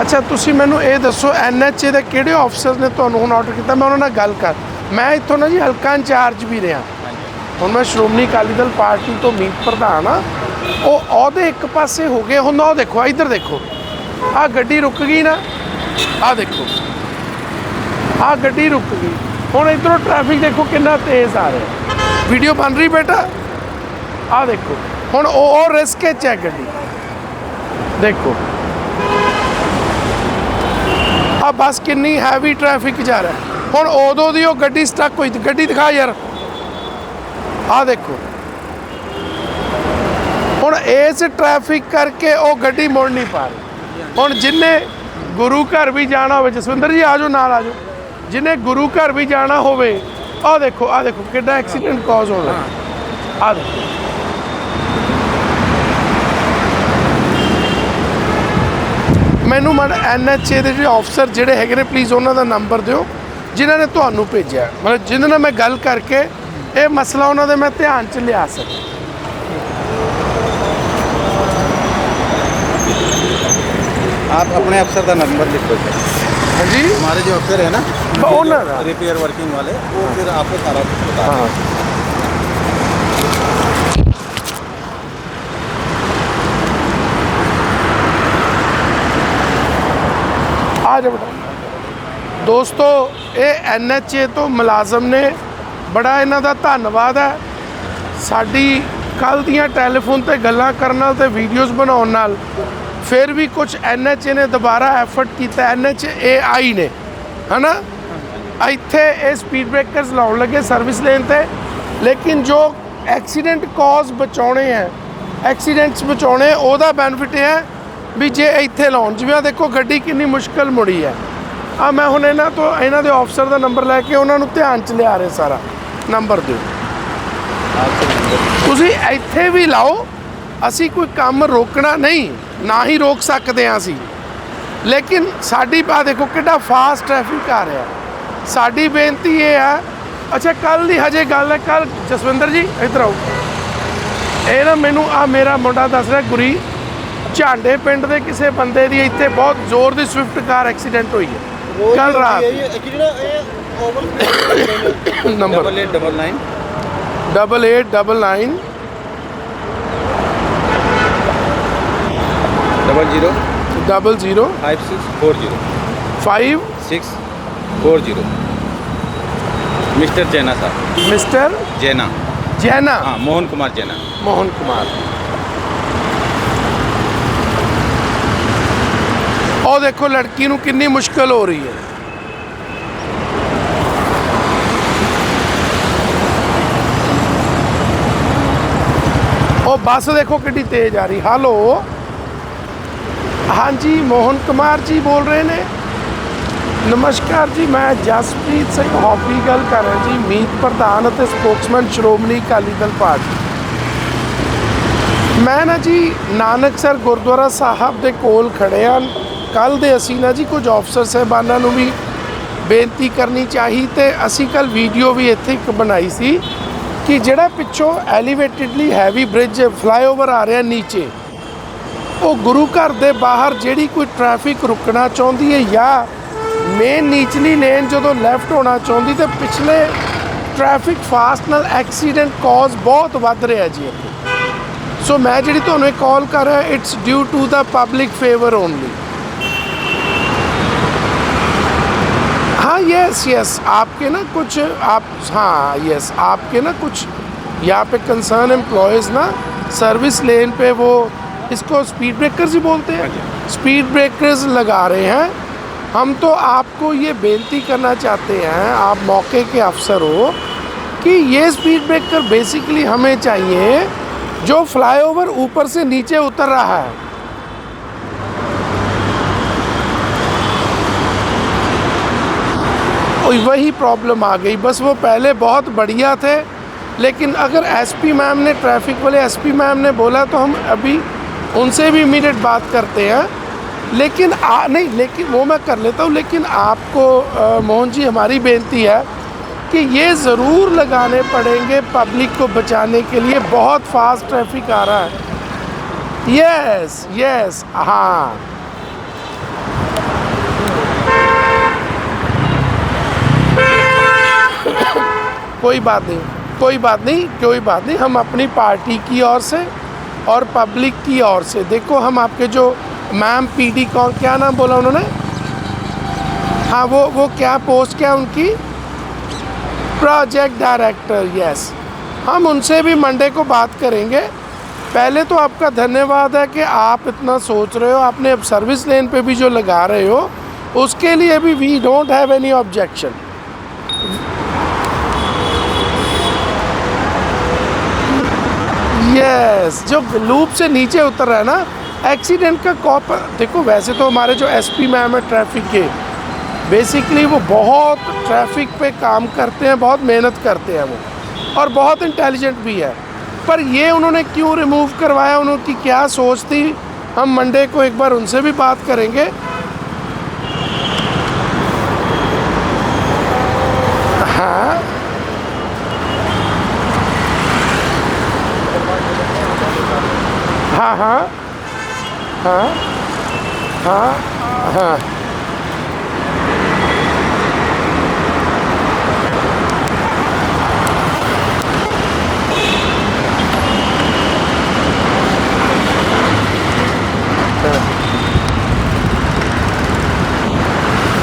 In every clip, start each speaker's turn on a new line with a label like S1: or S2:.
S1: ਅੱਛਾ, ਤੁਸੀਂ ਮੈਨੂੰ ਇਹ ਦੱਸੋ ਐਨਐਚਏ ਦੇ ਕਿਹੜੇ ਆਫਸਰ ਨੇ ਤੁਹਾਨੂੰ ਹੁਣ ਆਰਡਰ ਕੀਤਾ? ਮੈਂ ਉਹਨਾਂ ਨਾਲ ਗੱਲ ਕਰ। ਮੈਂ ਇੱਥੋਂ ਨਾ ਜੀ ਹਲਕਾ ਇੰਚਾਰਜ ਵੀ ਰਿਹਾ। ਹੁਣ ਮੈਂ ਸ਼੍ਰੋਮਣੀ ਅਕਾਲੀ ਦਲ ਪਾਰਟੀ ਤੋਂ ਮੀਤ ਪ੍ਰਧਾਨ ਆ ਉਹ ਉਹਦੇ ਇੱਕ ਪਾਸੇ ਹੋ ਗਏ। ਹੁਣ ਉਹ ਦੇਖੋ ਇੱਧਰ ਦੇਖੋ। ਆ ਗੱਡੀ ਰੁਕ ਗਈ ਨਾ। ਆ ਦੇਖੋ। ਆ ਗੱਡੀ ਰੁਕ ਗਈ। ਹੁਣ ਇਧਰੋਂ ਟ੍ਰੈਫਿਕ ਦੇਖੋ ਕਿੰਨਾ ਤੇਜ਼ ਆ ਰਿਹਾ। ਵੀਡੀਓ ਬਣ ਰਹੀ ਬੇਟਾ? ਆ ਦੇਖੋ। ਹੁਣ ਉਹ ਉਹ ਰਿਸਕ ਚ ਹੈ ਗੱਡੀ। ਦੇਖੋ। ਆ ਬੱਸ ਕਿੰਨੀ ਹੈਵੀ ਟ੍ਰੈਫਿਕ ਜਾ ਰਿਹਾ। ਹੁਣ ਉਦੋਂ ਦੀ ਉਹ ਗੱਡੀ ਸਟਕ ਹੋਈ ਗੱਡੀ ਦਿਖਾ ਯਾਰ। ਆ ਦੇਖੋ। ਹੁਣ ਇਸ ਟ੍ਰੈਫਿਕ ਕਰਕੇ ਉਹ ਗੱਡੀ ਮੁੜ ਨਹੀਂ ਪਾ ਰਹੀ। ਹੁਣ ਜਿੰਨੇ ਗੁਰੂ ਘਰ ਵੀ ਜਾਣਾ ਹੋਵੇ, ਜਸਵਿੰਦਰ ਜੀ, ਆਜੋ, ਨਾਲ ਆਜੋ। ਜਿਨੇ ਗੁਰੂ ਘਰ ਵੀ ਜਾਣਾ ਹੋਵੇ ਆ ਦੇਖੋ ਆ ਦੇਖੋ ਕਿੰਨਾ ਐਕਸੀਡੈਂਟ ਕਾਜ਼ ਹੋਣਾ ਆ ਦੇਖੋ। ਮੈਨੂੰ ਮਨ ਐਨਐਚਏ ਦੇ ਜਿਹੜੇ ਅਫਸਰ ਜਿਹੜੇ ਹੈਗੇ ਨੇ ਪਲੀਜ਼ ਉਹਨਾਂ ਦਾ ਨੰਬਰ ਦਿਓ ਜਿਨ੍ਹਾਂ ਨੇ ਤੁਹਾਨੂੰ ਭੇਜਿਆ ਹੈ। ਮਤਲਬ ਜਿਨ੍ਹਾਂ ਨਾਲ ਮੈਂ ਗੱਲ ਕਰਕੇ ਇਹ ਮਸਲਾ ਉਹਨਾਂ ਦੇ ਮੈਂ ਧਿਆਨ ਚ ਲਿਆ ਸਕਾਂ
S2: आप अपने अफसर का नंबर लिखो सर
S1: ਹਾਂਜੀ
S2: हमारे जो अफसर है ना
S1: ओनर है।
S2: रिपेयर वर्किंग वाले वो फिर आपको सारा कुछ बता
S1: ਹਾਂ ਆ ਜਾ ਬੇਟਾ। ਦੋਸਤੋ, ਇਹ ਐਨਐਚਏ ਤੋਂ ਮੁਲਾਜ਼ਮ ਨੇ ਬੜਾ ਇਹਨਾਂ ਦਾ ਧੰਨਵਾਦ ਹੈ। ਸਾਡੀ ਕੱਲ ਦੀਆਂ ਟੈਲੀਫੋਨ ਤੇ ਗੱਲਾਂ ਕਰਨ ਨਾਲ ਤੇ ਵੀਡੀਓਜ਼ ਬਣਾਉਣ ਨਾਲ ਫਿਰ ਵੀ ਕੁਝ ਐਨਐਚਏ ਨੇ ਦੁਬਾਰਾ ਐਫਰਟ ਕੀਤਾ ਐਨਐਚਏਆਈ ਨੇ। ਹਨਾ? ਇੱਥੇ ਇਹ ਸਪੀਡ ਬ੍ਰੇਕਰਸ ਲਾਉਣ ਲੱਗੇ ਸਰਵਿਸ ਲੇਨ ਤੇ। ਲੇਕਿਨ ਜੋ ਐਕਸੀਡੈਂਟ ਕਾਜ਼ ਬਚਾਉਣੇ ਹੈ ਐਕਸੀਡੈਂਟਸ ਬਚਾਉਣੇ, ਉਹਦਾ ਬੈਨੀਫਿਟ ਇਹ ਹੈ ਵੀ ਜੇ ਇੱਥੇ ਲਾਉਣ, ਜਿਵੇਂ ਆਹ ਦੇਖੋ ਗੱਡੀ ਕਿੰਨੀ ਮੁਸ਼ਕਲ ਮੁੜੀ ਹੈ। ਆ ਮੈਂ ਹੁਣ ਇਹਨਾਂ ਤੋਂ, ਇਹਨਾਂ ਦੇ ਆਫਸਰ ਦਾ ਨੰਬਰ ਲੈ ਕੇ ਉਹਨਾਂ ਨੂੰ ਧਿਆਨ ਚ ਲਿਆ ਰਿਹਾ ਸਾਰਾ ਨੰਬਰ ਦਿਓ। ਤੁਸੀਂ ਇੱਥੇ ਵੀ ਲਾਓ, ਅਸੀਂ ਕੋਈ ਕੰਮ ਰੋਕਣਾ ਨਹੀਂ, ਨਾ ਹੀ ਰੋਕ ਸਕਦੇ ਹਾਂ ਅਸੀਂ। ਲੇਕਿਨ ਸਾਡੀ ਬਾ ਦੇਖੋ ਕਿੰਨਾ ਫਾਸਟ ਟ੍ਰੈਫਿਕ ਆ ਰਿਹਾ। ਸਾਡੀ ਬੇਨਤੀ ਇਹ ਆ, ਅੱਛਾ ਕੱਲ ਦੀ ਹਜੇ ਗੱਲ ਹੈ ਕੱਲ ਜਸਵਿੰਦਰ ਜੀ, ਇੱਧਰ ਆਓ। ਇਹ ਨਾ ਮੈਨੂੰ ਆ ਮੇਰਾ ਮੁੰਡਾ ਦੱਸ ਰਿਹਾ, ਗੁਰੀ ਝਾਂਡੇ ਪਿੰਡ ਦੇ ਕਿਸੇ ਬੰਦੇ ਦੀ ਇੱਥੇ ਬਹੁਤ ਜ਼ੋਰ ਦੀ ਸਵਿਫਟ ਕਾਰ ਐਕਸੀਡੈਂਟ ਹੋਈ ਹੈ। ਕੱਲ ਰਾਤ। ਨੰਬਰ।
S2: 8899 8899
S1: 00
S2: 00 5640 5640 मिस्टर जैना साहब
S1: मिस्टर
S2: जैना
S1: जैना
S2: हाँ मोहन कुमार जैना
S1: मोहन कुमार ਉਹ ਦੇਖੋ, ਲੜਕੀ ਨੂੰ ਕਿੰਨੀ ਮੁਸ਼ਕਲ ਹੋ ਰਹੀ ਹੈ। ਉਹ ਬੱਸ ਦੇਖੋ ਕਿੰਨੀ ਤੇਜ਼ ਆ ਰਹੀ। ਹੈਲੋ ਹਾਂਜੀ, ਮੋਹਨ ਕੁਮਾਰ ਜੀ ਬੋਲ ਰਹੇ ਨੇ। ਨਮਸਕਾਰ ਜੀ, ਮੈਂ ਜਸਪ੍ਰੀਤ ਸਿੰਘ ਹੌਬੀ ਗੱਲ ਕਰ ਰਿਹਾ ਜੀ, ਮੀਤ ਪ੍ਰਧਾਨ ਅਤੇ ਸਪੋਕਸਮੈਨ ਸ਼੍ਰੋਮਣੀ ਅਕਾਲੀ ਦਲ ਪਾਰਟੀ। ਮੈਂ ਨਾ ਜੀ, ਨਾਨਕਸਰ ਗੁਰਦੁਆਰਾ ਸਾਹਿਬ ਦੇ ਕੋਲ ਖੜੇ ਹਾਂ। ਕੱਲ ਦੇ ਅਸੀਂ ਨਾ ਜੀ ਕੁਝ ਅਫਸਰ ਸਹਿਬਾਨਾਂ ਨੂੰ ਵੀ ਬੇਨਤੀ ਕਰਨੀ ਚਾਹੀ ਤੇ ਅਸੀਂ ਕੱਲ ਵੀਡੀਓ ਵੀ ਇੱਥੇ ਇੱਕ ਬਣਾਈ ਸੀ ਕਿ ਜਿਹੜਾ ਪਿੱਛੋਂ ਐਲੀਵੇਟਿਡਲੀ ਹੈਵੀ ਬ੍ਰਿਜ ਫਲਾਈਓਵਰ ਆ ਰਿਹਾ ਨੀਚੇ, ਉਹ ਗੁਰੂ ਘਰ ਦੇ ਬਾਹਰ ਜਿਹੜੀ ਕੋਈ ਟ੍ਰੈਫਿਕ ਰੁਕਣਾ ਚਾਹੁੰਦੀ ਹੈ ਜਾਂ ਮੇਨ ਨੀਚਲੀ ਲੇਨ ਜਦੋਂ ਲੈਫਟ ਹੋਣਾ ਚਾਹੁੰਦੀ ਤੇ ਪਿਛਲੇ ਟ੍ਰੈਫਿਕ ਫਾਸਟ ਨਾਲ ਐਕਸੀਡੈਂਟ ਕਾਜ਼ ਬਹੁਤ ਵੱਧ ਰਿਹਾ ਜੀ ਸੋ ਮੈਂ ਜਿਹੜੀ ਤੁਹਾਨੂੰ ਇਹ ਕਾਲ ਕਰ ਰਿਹਾ it's due to the public favour only हाँ यस यस आपके ना कुछ आप हाँ यस आपके ना कुछ यहाँ पे कंसर्न एम्प्लॉयज़ ना सर्विस लेन पे वो इसको स्पीड ब्रेकर्स ही बोलते हैं। स्पीड ब्रेकर्स लगा रहे हैं। हम तो आपको ये बेनती करना चाहते हैं आप मौके के अफसर हो कि ये स्पीड ब्रेकर बेसिकली हमें चाहिए जो फ्लाईओवर ऊपर से नीचे उतर रहा है। वही प्रॉब्लम आ गई। बस वो पहले बहुत बढ़िया थे लेकिन अगर एसपी मैम ने ट्रैफ़िक वाले एसपी मैम ने बोला तो हम अभी उनसे भी इमीडिएट बात करते हैं। लेकिन आ, नहीं लेकिन वो मैं कर लेता हूँ लेकिन आपको मोहन जी हमारी बेनती है कि ये ज़रूर लगाने पड़ेंगे पब्लिक को बचाने के लिए। बहुत फास्ट ट्रैफ़िक आ रहा है। यस यस हाँ। कोई बात नहीं, कोई बात नहीं, कोई बात नहीं। हम अपनी पार्टी की ओर से और पब्लिक की ओर से। देखो, हम आपके जो मैम, पीडी कौन, क्या नाम बोला उन्होंने? हाँ वो वो क्या पोस्ट क्या उनकी? प्रोजेक्ट डायरेक्टर यस हम उनसे भी मंडे को बात करेंगे। पहले तो आपका धन्यवाद है कि आप इतना सोच रहे हो। आपने अब सर्विस लेन पे भी जो लगा रहे हो, उसके लिए भी we don't have any objection yes जो लूप से नीचे उतर रहा है ना एक्सीडेंट का कॉप देखो, वैसे तो हमारे जो एसपी मैम है ट्रैफ़िक के बेसिकली वो बहुत ट्रैफ़िक पे काम करते हैं, बहुत मेहनत करते हैं वो, और बहुत इंटेलिजेंट भी है। पर ये उन्होंने क्यों रिमूव करवाया? उनकी क्या सोच थी? हम मंडे को एक बार उनसे भी बात करेंगे। हाँ हाँ। हाँ हाँ हाँ।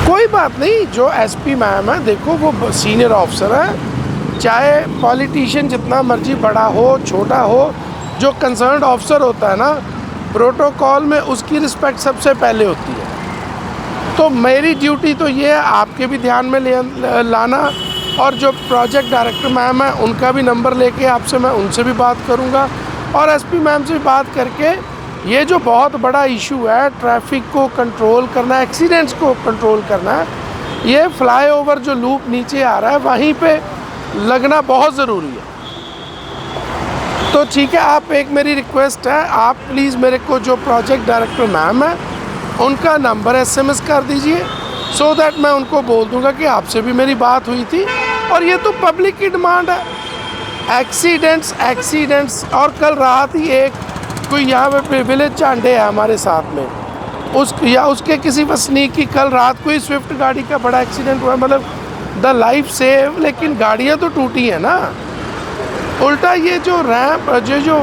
S1: कोई बात नहीं, जो एसपी मैम है, देखो वो सीनियर ऑफिसर है, चाहे पॉलिटिशियन जितना मर्ज़ी बड़ा हो, छोटा हो जो कंसर्न ऑफिसर होता है ना प्रोटोकॉल में उसकी रिस्पेक्ट सबसे पहले होती है। तो मेरी ड्यूटी तो ये है, आपके भी ध्यान में ले, लाना और जो प्रोजेक्ट डायरेक्टर मैम है, उनका भी नंबर लेके आपसे मैं उनसे भी बात करूँगा। और एसपी मैम से बात करके ये जो बहुत बड़ा इशू है ट्रैफ़िक को कंट्रोल करना एक्सीडेंट्स को कंट्रोल करना, ये फ्लाईओवर जो लूप नीचे आ रहा है, वहीं पे लगना बहुत ज़रूरी है। तो ठीक है, आप एक मेरी रिक्वेस्ट है, आप प्लीज़ मेरे को जो प्रोजेक्ट डायरेक्टर मैम है, उनका नंबर एसएमएस कर दीजिए सो so दैट मैं उनको बोल दूँगा कि आपसे भी मेरी बात हुई थी। और ये तो पब्लिक की डिमांड है। एक्सीडेंट्स एक्सीडेंट्स और कल रात ही एक कोई यहाँ पे विलेज चांडे है हमारे साथ में। उस, या उसके किसी वसनीक की कल रात को ही स्विफ्ट गाड़ी का बड़ा एक्सीडेंट हुआ मतलब द लाइफ सेव लेकिन गाड़ियाँ तो टूटी हैं ना। उल्टा ये जो रैम्प जो जो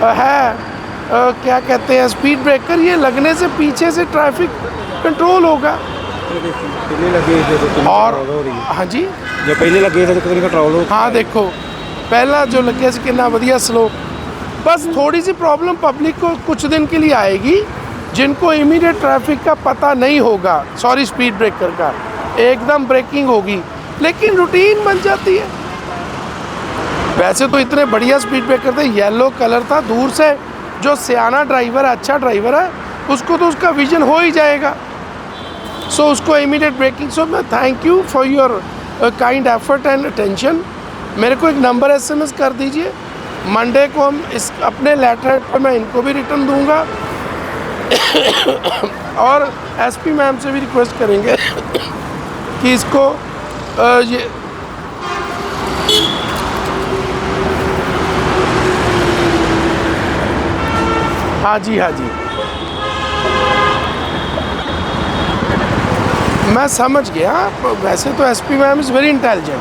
S1: है आ, क्या कहते हैं स्पीड ब्रेकर ये लगने से पीछे से ट्रैफ़िक कंट्रोल होगा। और
S2: हाँ
S1: जी।
S2: जो पहले लगे थे तो कंट्रोल हाँ
S1: हो हाँ देखो पहला जो लगे से कितना बढ़िया स्लो बस थोड़ी सी प्रॉब्लम पब्लिक को कुछ दिन के लिए आएगी जिनको इमीडिएट ट्रैफ़िक का पता नहीं होगा। सॉरी स्पीड ब्रेकर का। एकदम ब्रेकिंग होगी। लेकिन रूटीन बन जाती है। वैसे तो इतने बढ़िया स्पीड ब्रेकर थे येलो कलर था दूर से जो सियाना ड्राइवर है अच्छा ड्राइवर है उसको तो उसका विजन हो ही जाएगा। सो so, उसको इमीडिएट ब्रेकिंग सो मैं thank you for your kind effort and attention मेरे को एक नंबर एसएमएस कर दीजिए। मंडे को हम इस अपने लेटर पर मैं इनको भी रिटर्न दूँगा। और एसपी मैम से भी रिक्वेस्ट करेंगे कि इसको अ, ये हाँ जी हाँ जी। मैं समझ गया, वैसे तो SP ma'am is very intelligent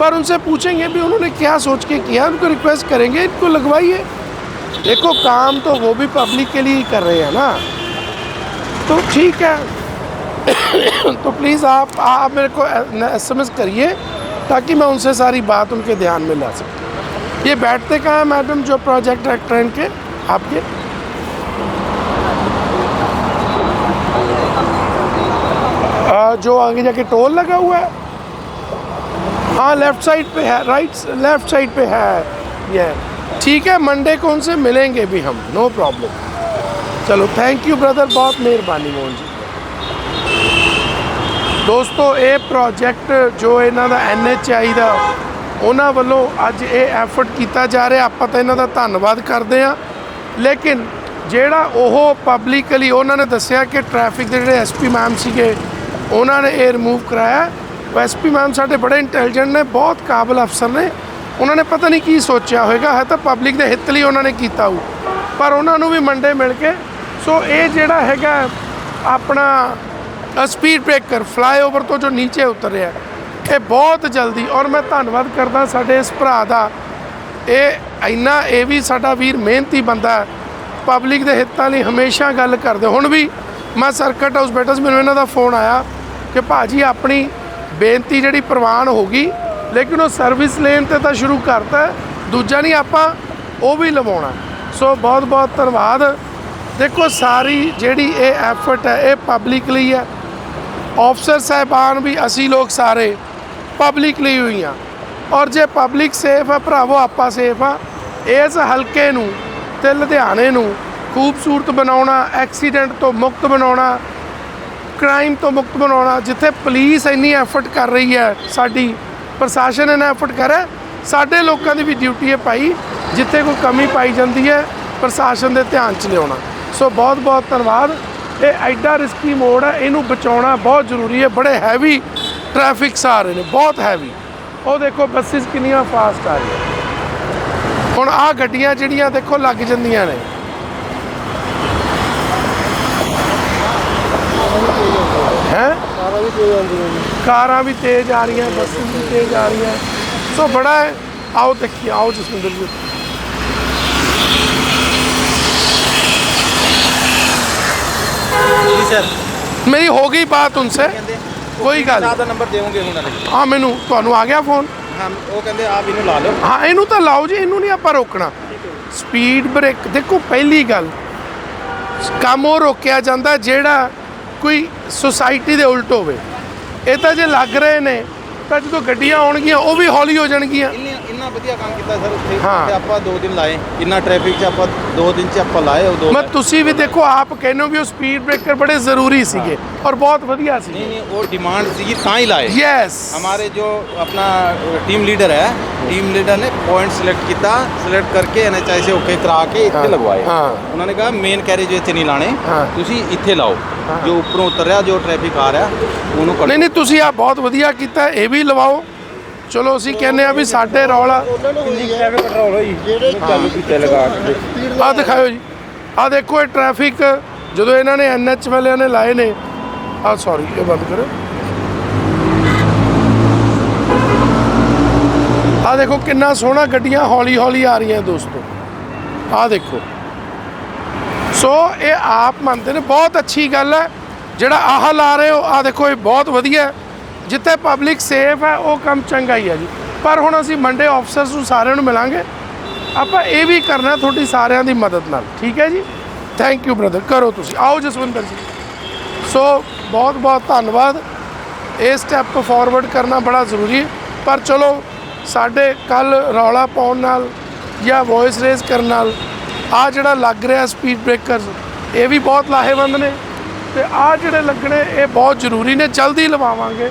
S1: पर उनसे पूछेंगे भी उन्होंने क्या सोच के किया, उनको रिक्वेस्ट करेंगे, इनको लगवाइए। देखो, काम तो वो भी पब्लिक के लिए ही कर रहे हैं ना। तो ठीक है। तो प्लीज़ आप आप मेरे को एस एम एस करिए, ताकि मैं उनसे सारी बात उनके ध्यान में ला सकूँ। ये बैठते कहाँ हैं मैडम, जो प्रोजेक्ट डायरेक्टर इनके? आपके? जो आगे जाके टोल लगा हुआ है हाँ लेफ्ट साइड पे है राइट लेफ्ट साइड पे है ये ठीक है मंडे को उनसे मिलेंगे भी हम नो प्रॉब्लम चलो थैंक यू ब्रदर बहुत ਮਿਹਰਬਾਨੀ ਮੋਹਨ ਜੀ ਦੋਸਤੋ ਇਹ ਪ੍ਰੋਜੈਕਟ ਜੋ ਇਹਨਾਂ ਦਾ ਐਨਐਚਆਈ ਦਾ ਉਹਨਾਂ ਵੱਲੋਂ ਅੱਜ ਇਹ ਐਫਰਟ ਕੀਤਾ ਜਾ ਰਿਹਾ ਆਪਾਂ ਤਾਂ ਇਹਨਾਂ ਦਾ ਧੰਨਵਾਦ ਕਰਦੇ ਹਾਂ ਲੇਕਿਨ ਜਿਹੜਾ ਉਹ ਪਬਲਿਕਲੀ ਉਹਨਾਂ ਨੇ ਦੱਸਿਆ ਕਿ ਟ੍ਰੈਫਿਕ ਦੇ ਜਿਹੜੇ ਐਸਪੀ ਮੈਮ ਸੀਗੇ ਉਹਨਾਂ ਨੇ ਇਹ ਰਿਮੂਵ ਕਰਾਇਆ। ਐਸਪੀ ਮੈਮ ਸਾਡੇ ਬੜੇ ਇੰਟੈਲੀਜੈਂਟ ਨੇ, ਬਹੁਤ ਕਾਬਲ ਅਫਸਰ ਨੇ। ਉਹਨਾਂ ਨੇ ਪਤਾ ਨਹੀਂ ਕੀ ਸੋਚਿਆ ਹੋਵੇਗਾ ਹੈ ਤਾਂ ਪਬਲਿਕ ਦੇ ਹਿੱਤ ਲਈ ਉਹਨਾਂ ਨੇ ਕੀਤਾ ਹੋ ਪਰ ਉਹਨਾਂ ਨੂੰ ਵੀ ਮੰਡੇ ਮਿਲ ਕੇ, ਸੋ ਇਹ ਜਿਹੜਾ ਹੈਗਾ ਆਪਣਾ ਸਪੀਡ ਬ੍ਰੇਕਰ ਫਲਾਈਓਵਰ ਤੋਂ ਜੋ ਨੀਚੇ ਉਤਰ ਰਿਹਾ, ਇਹ ਬਹੁਤ ਜਲਦੀ, ਔਰ ਮੈਂ ਧੰਨਵਾਦ ਕਰਦਾ ਸਾਡੇ ਇਸ ਭਰਾ ਦਾ। ਇਹ ਇੰਨਾ, ਇਹ ਵੀ ਸਾਡਾ ਵੀਰ ਮਿਹਨਤੀ ਬੰਦਾ ਪਬਲਿਕ ਦੇ ਹਿੱਤਾਂ ਲਈ ਹਮੇਸ਼ਾ ਗੱਲ ਕਰਦੇ। ਹੁਣ ਵੀ ਮੈਂ ਸਰਕਟ ਹਾਊਸ ਬੈਠਾ ਸੀ ਮੈਨੂੰ ਇਹਨਾਂ ਦਾ ਫੋਨ ਆਇਆ। ਕਿ ਭਾਜੀ ਆਪਣੀ ਬੇਨਤੀ ਜਿਹੜੀ ਪ੍ਰਵਾਨ ਹੋ ਗਈ, ਲੇਕਿਨ ਉਹ ਸਰਵਿਸ ਲੈਣ ਤੇ ਤਾਂ ਸ਼ੁਰੂ ਕਰਤਾ ਦੂਜਾ ਨਹੀਂ ਆਪਾਂ ਉਹ ਵੀ ਲਵਾਉਣਾ ਸੋ ਬਹੁਤ ਬਹੁਤ ਧੰਨਵਾਦ। ਦੇਖੋ, ਸਾਰੀ ਜਿਹੜੀ ਇਹ ਐਫਰਟ ਹੈ, ਇਹ ਪਬਲਿਕ ਲਈ ਹੈ। ਅਫਸਰ ਸਾਹਿਬਾਨ ਵੀ ਅਸੀਂ ਲੋਕ ਸਾਰੇ ਪਬਲਿਕ ਲਈ ਹੋਈ ਆ ਔਰ ਜੇ ਪਬਲਿਕ ਸੇਫ ਆ, ਭਰਾਵੋ, ਆਪਾਂ ਸੇਫ ਆ। ਇਸ ਹਲਕੇ ਨੂੰ ਤੇ ਲੁਧਿਆਣੇ ਨੂੰ ਖੂਬਸੂਰਤ ਬਣਾਉਣਾ ਐਕਸੀਡੈਂਟ ਤੋਂ ਮੁਕਤ ਬਣਾਉਣਾ ਕ੍ਰਾਈਮ ਤੋਂ ਮੁਕਤ ਬਣਾਉਣਾ, ਜਿੱਥੇ ਪੁਲਿਸ ਇੰਨੀ ਐਫਰਟ ਕਰ ਰਹੀ ਹੈ, ਸਾਡੀ ਪ੍ਰਸ਼ਾਸਨ ਇਹਨਾਂ ਐਫਰਟ ਕਰੇ ਸਾਡੇ ਲੋਕਾਂ ਦੀ ਵੀ ਡਿਊਟੀ ਹੈ ਭਾਈ, ਜਿੱਥੇ ਕੋਈ ਕਮੀ ਪਾਈ ਜਾਂਦੀ ਹੈ, ਪ੍ਰਸ਼ਾਸਨ ਦੇ ਧਿਆਨ 'ਚ ਲਿਆਉਣਾ। ਸੋ ਬਹੁਤ ਬਹੁਤ ਧੰਨਵਾਦ। ਇਹ ਐਡਾ ਰਿਸਕੀ ਮੋੜ ਹੈ, ਇਹਨੂੰ ਬਚਾਉਣਾ ਬਹੁਤ ਜ਼ਰੂਰੀ ਹੈ, ਬੜੇ ਹੈਵੀ ਟ੍ਰੈਫਿਕਸ ਆ ਰਹੇ ਨੇ, ਬਹੁਤ ਹੈਵੀ ਉਹ ਦੇਖੋ ਬੱਸਿਸ ਕਿੰਨੀਆਂ ਫਾਸਟ ਆ ਰਹੀਆਂ। ਹੁਣ ਆਹ ਗੱਡੀਆਂ ਜਿਹੜੀਆਂ ਦੇਖੋ ਲੱਗ ਜਾਂਦੀਆਂ ਨੇ। ਹੈ? ਕਾਰਾਂ ਵੀ ਤੇਜ਼ ਆਉਂਦੀਆਂ ਜੀ ਕਾਰਾਂ ਵੀ ਤੇਜ਼ ਆ ਰਹੀਆਂ ਬੱਸਾਂ ਵੀ ਤੇਜ਼ ਆ ਰਹੀਆਂ। ਸੋ ਬੜਾ ਹੈ। ਆਓ ਦੇਖੀਏ ਆਓ ਜਸਵਿੰਦਰ ਜੀ।
S2: ਜੀ
S1: ਮੇਰੀ ਹੋ ਗਈ ਬਾਤ ਉਨਸੇ। ਕੋਈ ਗੱਲ
S2: ਦਾ ਨੰਬਰ ਦੇਵੋਗੇ ਹੁਣ
S1: ਹਾਂ ਮੈਨੂੰ ਤੁਹਾਨੂੰ ਆ ਗਿਆ ਫੋਨ?
S2: ਹਾਂ ਉਹ ਕਹਿੰਦੇ ਆਪ ਇਹਨੂੰ ਲਾ ਲਓ।
S1: ਹਾਂ ਇਹਨੂੰ ਤਾਂ ਲਾਓ ਜੀ ਇਹਨੂੰ ਨਹੀਂ ਆਪਾਂ ਰੋਕਣਾ। ਸਪੀਡ ਬ੍ਰੇਕ ਦੇਖੋ ਪਹਿਲੀ ਗੱਲ। ਕੰਮ ਰੋਕਿਆ ਜਾਂਦਾ ਜਿਹੜਾ ਕੋਈ ਸੁਸਾਇਟੀ ਦੇ ਉਲਟ ਹੋਵੇ। ਇਹ ਤਾਂ ਜੇ ਲੱਗ ਰਹੇ ਨੇ, ਤਾਂ ਜਦੋਂ ਗੱਡੀਆਂ ਆਉਣਗੀਆਂ, ਉਹ ਵੀ ਹੌਲੀ ਹੋ ਜਾਣਗੀਆਂ।
S2: ਇੰਨੇ ਇੰਨਾ ਵਧੀਆ ਕੰਮ ਕੀਤਾ ਸਰ ਉੱਥੇ
S1: ਹਾਂ।
S2: ਤੇ ਆਪਾਂ 2 ਦਿਨ ਲਾਏ ਇੰਨਾ ਟ੍ਰੈਫਿਕ 'ਚ ਆਪਾਂ 2 ਦਿਨ 'ਚ ਆਪਾਂ ਲਾਏ ਉਹ ਦੋ
S1: ਮੈਂ ਤੁਸੀਂ ਵੀ ਦੇਖੋ ਆਪ ਕਹਿੰਦੇ ਹੋ ਵੀ ਉਹ ਸਪੀਡ ਬ੍ਰੇਕਰ ਬੜੇ ਜ਼ਰੂਰੀ ਸੀਗੇ ਔਰ ਬਹੁਤ ਵਧੀਆ ਸੀ
S2: नहीं नहीं वो डिमांड थी ਤਾਂ ਹੀ ਲਾਏ
S1: ਯੈਸ
S2: हमारे जो अपना टीम लीडर है टीम लीडर ने पॉइंट सिलेक्ट किया सिलेक्ट करके एनएचआई से ओके करा के ਇੱਥੇ
S1: ਹਾਂ,
S2: ਲਗਵਾਏ
S1: ਹਾਂ।
S2: ਉਹਨਾਂ ਨੇ ਕਹਾ ਮੇਨ ਕੈਰੇਜ ਇੱਥੇ ਨਹੀਂ ਲਾਣੇ
S1: ਹਾਂ।
S2: ਤੁਸੀਂ ਇੱਥੇ ਲਾਓ ਜੋ ਉੱਪਰੋਂ ਉਤਰ ਰਿਹਾ ਜੋ ਟ੍ਰੈਫਿਕ ਆ ਰਿਹਾ ਉਹਨੂੰ ਕੱਢੋ
S1: ਨਹੀਂ ਨਹੀਂ ਤੁਸੀਂ ਆ ਬਹੁਤ ਵਧੀਆ ਕੀਤਾ ਇਹ ਵੀ ਲਵਾਓ ਚਲੋ ਅਸੀਂ ਕਹਿੰਦੇ ਆ ਵੀ ਸਾਡੇ ਰੌਲਾ ਆ ਦਿਖਾਓ ਜੀ। ਆ ਦੇਖੋ ਇਹ ਟ੍ਰੈਫਿਕ ਜਦੋਂ ਇਹਨਾਂ ਨੇ ਐਨਐਚ ਵਾਲਿਆਂ ਨੇ ਲਾਏ ਨੇ ਆ ਸੌਰੀ ਇਹ ਬੰਦ ਕਰੋ ਆ ਦੇਖੋ ਕਿੰਨਾ ਸੋਹਣਾ ਗੱਡੀਆਂ ਹੌਲੀ ਹੌਲੀ ਆ ਰਹੀਆਂ ਦੋਸਤੋ। ਆ ਦੇਖੋ। ਸੋ ਇਹ ਆਪ ਮੰਨਦੇ ਨੇ ਬਹੁਤ ਅੱਛੀ ਗੱਲ ਹੈ। ਜਿਹੜਾ ਆਹ ਲਾ ਰਹੇ ਹੋ ਆ ਦੇਖੋ ਇਹ ਬਹੁਤ ਵਧੀਆ ਹੈ। ਜਿੱਥੇ ਪਬਲਿਕ ਸੇਫ ਹੈ, ਉਹ ਕੰਮ ਚੰਗਾ ਹੀ ਹੈ ਜੀ। ਪਰ ਹੁਣ ਅਸੀਂ ਮੰਡੇ ਆਫਸਰਸ ਨੂੰ ਸਾਰਿਆਂ ਨੂੰ ਮਿਲਾਂਗੇ। ਆਪਾਂ ਇਹ ਵੀ ਕਰਨਾ ਤੁਹਾਡੀ ਸਾਰਿਆਂ ਦੀ ਮਦਦ ਨਾਲ। ਠੀਕ ਹੈ ਜੀ? ਥੈਂਕ ਯੂ ਬ੍ਰਦਰ ਕਰੋ ਤੁਸੀਂ। ਆਓ ਜਸਵਿੰਦਰ ਜੀ। ਸੋ ਬਹੁਤ ਬਹੁਤ ਧੰਨਵਾਦ। ਇਹ ਸਟੈਪ ਫਾਰਵਰਡ ਕਰਨਾ ਬੜਾ ਜ਼ਰੂਰੀ ਹੈ। ਪਰ ਚਲੋ, ਸਾਡੇ ਕੱਲ ਰੌਲਾ ਪਾਉਣ ਨਾਲ ਜਾਂ ਵੌਇਸ ਰੇਜ਼ ਕਰਨ ਨਾਲ ਆ ਜਿਹੜਾ ਲੱਗ ਰਿਹਾ ਸਪੀਡ ਬ੍ਰੇਕਰਸ ਇਹ ਵੀ ਬਹੁਤ ਲਾਹੇਵੰਦ ਨੇ। ਤੇ ਆ ਜਿਹੜੇ ਲੱਗਣੇ, ਇਹ ਬਹੁਤ ਜ਼ਰੂਰੀ ਨੇ। ਜਲਦੀ ਲਵਾਵਾਂਗੇ।